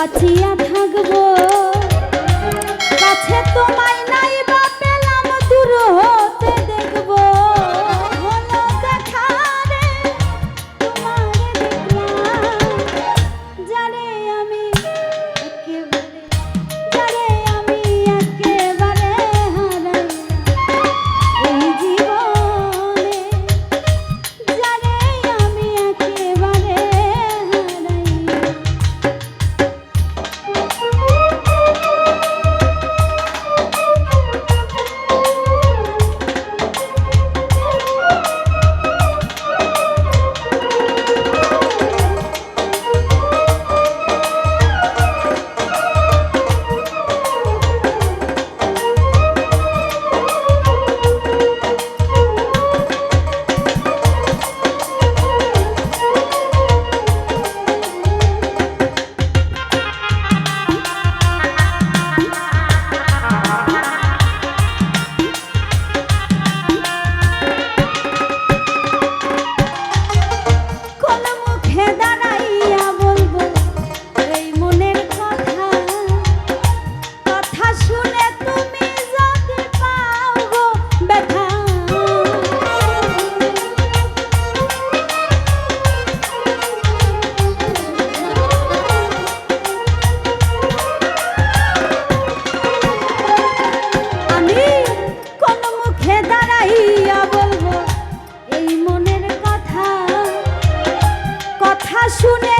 বাঁচিয়া থাকব। শুনে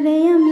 ഹൃദയം